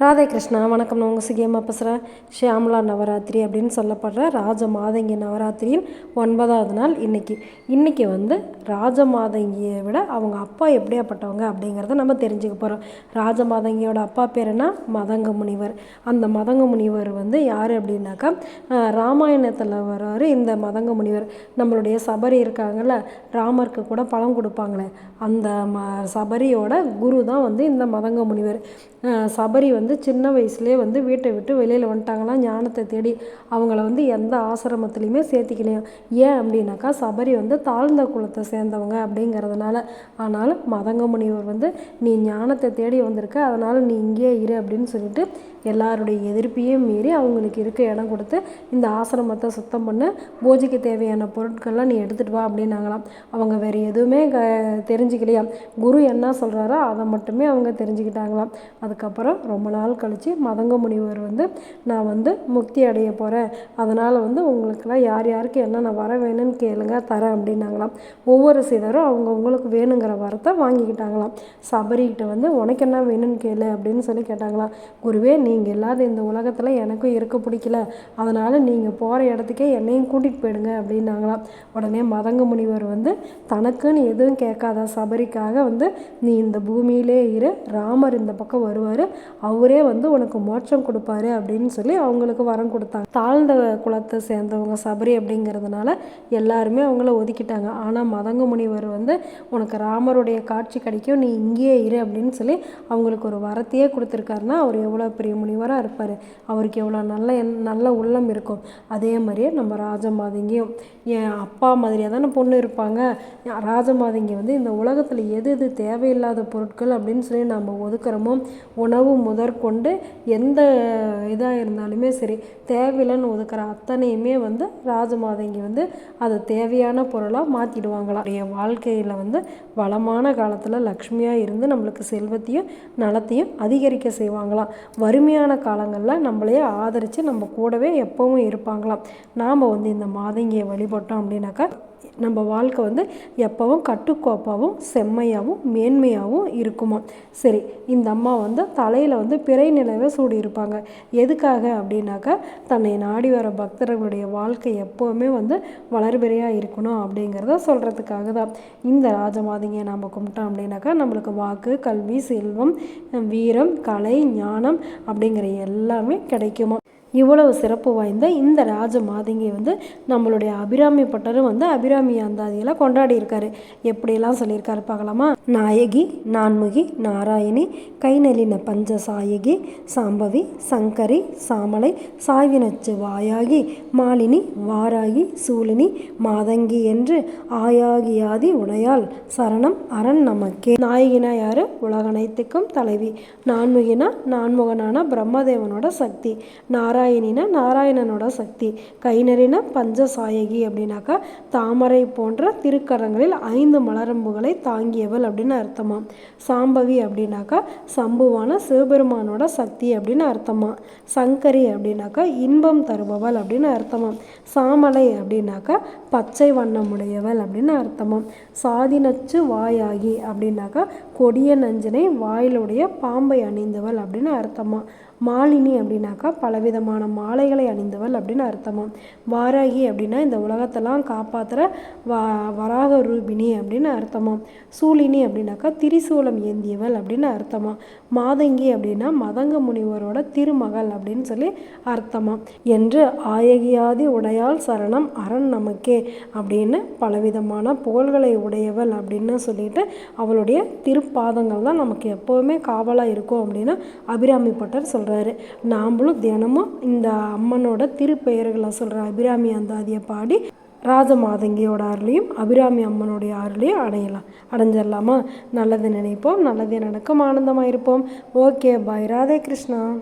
ராதே கிருஷ்ணா வணக்கம். நான் உங்கள் சிகியம்மா பேசுகிறேன் ஷியாமலா நவராத்திரி அப்படின்னு சொல்லப்படுற ராஜ மாதங்கி நவராத்திரியின் ஒன்பதாவது நாள் இன்றைக்கி இன்றைக்கி வந்து ராஜ மாதங்கியை விட அவங்க அப்பா எப்படியாப்பட்டவங்க அப்படிங்கிறத நம்ம தெரிஞ்சுக்க போகிறோம் ராஜ மாதங்கியோட அப்பா பேர் என்ன? மதங்க முனிவர் அந்த மதங்க முனிவர் வந்து யார் அப்படின்னாக்கா ராமாயணத்தில் வர்றாரு இந்த மதங்க முனிவர் நம்மளுடைய சபரி இருக்காங்கல்ல ராமருக்கு கூட பழம் கொடுப்பாங்களே. அந்த ம சபரியோட குரு தான் வந்து இந்த மதங்க முனிவர் சபரி வந்து வந்து சின்ன வயசுலேயே வந்து வீட்டை விட்டு வெளியில் வந்துட்டாங்களாம். ஞானத்தை தேடி அவங்கள வந்து எந்த ஆசிரமத்துலேயுமே சேர்த்திக்கலையாம் ஏன் அப்படின்னாக்கா சபரி வந்து தாழ்ந்த குலத்தை சேர்ந்தவங்க அப்படிங்கிறதுனால. ஆனாலும் மதங்க முனிவர் வந்து நீ ஞானத்தை தேடி வந்திருக்க அதனால் நீ இங்கேயே இரு அப்படின்னு சொல்லிட்டு எல்லாருடைய எதிர்ப்பையும் மீறி அவங்களுக்கு இருக்க இடம் கொடுத்து இந்த ஆசிரமத்தை சுத்தம் பண்ண பூஜைக்கு தேவையான பொருட்கள்லாம் நீ எடுத்துகிட்டு வா அப்படின்னாங்களாம். அவங்க வேறு எதுவுமே க தெரிஞ்சுக்கலையா? குரு என்ன சொல்கிறாரோ அதை மட்டுமே அவங்க தெரிஞ்சுக்கிட்டாங்களாம். அதுக்கப்புறம் ரொம்ப நாள் கழித்து மதங்க முனிவர் வந்து நான் வந்து முக்தி அடைய போகிறேன் அதனால் வந்து உங்களுக்கெல்லாம் யார் யாருக்கு என்னென்ன வர வேணும்னு கேளுங்க தரேன் அப்படின்னாங்களாம். ஒவ்வொரு சிலரும் அவங்கவுங்களுக்கு வேணுங்கிற வரத்தை வாங்கிக்கிட்டாங்களாம். சபரிக்கிட்ட வந்து உனக்கு என்ன வேணும்னு கேளு அப்படின்னு சொல்லி கேட்டாங்களாம். குருவே நீ நீங்கள் இல்லாத இந்த உலகத்தில் எனக்கும் இருக்க பிடிக்கல. அதனால் நீங்கள் போகிற இடத்துக்கே என்னையும் கூட்டிகிட்டு போயிடுங்க அப்படின்னாங்களாம். உடனே மதங்க முனிவர் வந்து தனக்குன்னு எதுவும் கேட்காத சபரிக்காக வந்து நீ இந்த பூமியிலே இரு. ராமர் இந்த பக்கம் வருவார். அவரே வந்து உனக்கு மோட்சம் கொடுப்பாரு அப்படின்னு சொல்லி அவங்களுக்கு வரம் கொடுத்தாங்க. தாழ்ந்த குலத்தை சேர்ந்தவங்க சபரி அப்படிங்கிறதுனால எல்லாருமே அவங்கள ஒதுக்கிட்டாங்க. ஆனால் மதங்க முனிவர் வந்து உனக்கு ராமருடைய காட்சி கிடைக்கும். நீ இங்கேயே இரு அப்படின்னு சொல்லி அவங்களுக்கு ஒரு வரத்தையே கொடுத்துருக்காருன்னா அவர் எவ்வளோ பெரிய முனிவராக இருப்பார். அவருக்கு எவ்வளோ நல்ல என் நல்ல உள்ளம் இருக்கும். அதே மாதிரியே நம்ம ராஜமாதங்கியும் என் அப்பா மாதிரியாக தானே பொண்ணு இருப்பாங்க. ராஜமாதங்கி வந்து இந்த உலகத்தில் எது எது தேவையில்லாத பொருட்கள் அப்படின்னு சொல்லி நம்ம ஒதுக்குறோமோ உணவு முதற்கொண்டு எந்த இதாக இருந்தாலுமே சரி தேவையில்லைன்னு ஒதுக்குற அத்தனையுமே வந்து ராஜமாதங்கி வந்து அதை தேவையான பொருளாக மாற்றிடுவாங்களாம் என் வாழ்க்கையில் வந்து வளமான காலத்தில் லக்ஷ்மியாக இருந்து நம்மளுக்கு செல்வத்தையும் நலத்தையும் அதிகரிக்க செய்வாங்களாம் கடுமையான காலங்களில் நம்மளையே ஆதரித்து நம்ம கூடவே எப்போவும் இருப்பாங்களாம். நாம் வந்து இந்த மாதங்கியை வழிபட்டோம் அப்படின்னாக்கா நம்ம வாழ்க்கை வந்து எப்போவும் கட்டுக்கோப்பாகவும் செம்மையாகவும் மேன்மையாகவும் இருக்குமா? சரி இந்த அம்மா வந்து தலையில் வந்து பிறை நிலவை சூடியிருப்பாங்க. எதுக்காக அப்படின்னாக்கா தன்னை நாடி வர பக்தர்களுடைய வாழ்க்கை எப்போவுமே வந்து வளர்பிறையாக இருக்கணும் அப்படிங்கிறத சொல்கிறதுக்காக தான். இந்த ராஜமாதிங்க நாம் கும்பிட்டோம் அப்படின்னாக்கா நம்மளுக்கு வாக்கு கல்வி செல்வம் வீரம் கலை ஞானம் அப்படிங்கிற எல்லாமே கிடைக்குமா? இவ்வளவு சிறப்பு வாய்ந்த இந்த ராஜ மாதங்கி வந்து நம்மளுடைய அபிராமி பட்டரும் வந்து அபிராமி அந்தாதியெல்லாம் கொண்டாடி இருக்காரு எப்படியெல்லாம் சொல்லியிருக்காரு பார்க்கலாமா? நாயகி நான்முகி நாராயணி கைநலின பஞ்ச சாயகி சாம்பவி சங்கரி சாமலை சாய்வினச்சு வாயாகி மாலினி வாராகி சூலினி மாதங்கி என்று ஆயாகியாதி உடையால் சரணம் அரண் நமக்கே. நாயகினா யாரு? உலகனைத்துக்கும் தலைவி. நான்முகினா நான்முகனான பிரம்மதேவனோட சக்தி. நாராயண நாராயணினா நாராயணனோட சக்தி கைநறினா பஞ்சசாயகி அப்படின்னாக்கா தாமரை போன்ற திருக்கரங்களில் ஐந்து மலரம்புகளை தாங்கியவள் அப்படின்னு அர்த்தமா. சாம்பவி அப்படின்னாக்கா சம்புவான சிவபெருமானோட சக்தி அப்படின்னு அர்த்தமா. சங்கரி அப்படின்னாக்கா இன்பம் தருபவள் அப்படின்னு அர்த்தமா. சாமலை அப்படின்னாக்கா பச்சை வண்ணமுடையவள் அப்படின்னு அர்த்தமாம் சாதினச்சு வாயாகி அப்படின்னாக்கா கொடிய நஞ்சினை வாயிலுடைய பாம்பை அணிந்தவள் அப்படின்னு அர்த்தமா. மாலினி அப்படின்னாக்கா பலவிதமான மாலைகளை அணிந்தவள் அப்படின்னு அர்த்தமாம் வாராகி அப்படின்னா இந்த உலகத்தெல்லாம் காப்பாற்றுற வா வராக ரூபினி அப்படின்னு அர்த்தமாம் சூலினி அப்படின்னாக்கா திரிசூலம் ஏந்தியவள் அப்படின்னு அர்த்தமாம் மாதங்கி அப்படின்னா மதங்க முனிவரோட திருமகள் அப்படின்னு சொல்லி அர்த்தமாம் என்று ஆயகியாதி உடையால் சரணம் அரண் நமக்கே அப்படின்னு பலவிதமான புகழ்களை உடையவள் அப்படின்னு சொல்லிட்டு அவளுடைய திருப்பாதங்கள் தான் நமக்கு எப்போவுமே காவலாக இருக்கும் அப்படின்னு அபிராமி பட்டர் சொல்கிறாரு நாம்ளும் தினமும் இந்த அம்மனோட திருப்பெயர்களை சொல்கிற அபிராமி அந்தாதியை பாடி ராஜமாதங்கியோட அருளையும் அபிராமி அம்மனுடைய அருளையும் அடையலாம். அடைஞ்சிடலாமா? நல்லது நினைப்போம். நல்லதே நடக்கும். ஆனந்தமாக இருப்போம் ஓகே. பாய் ராதே கிருஷ்ணா.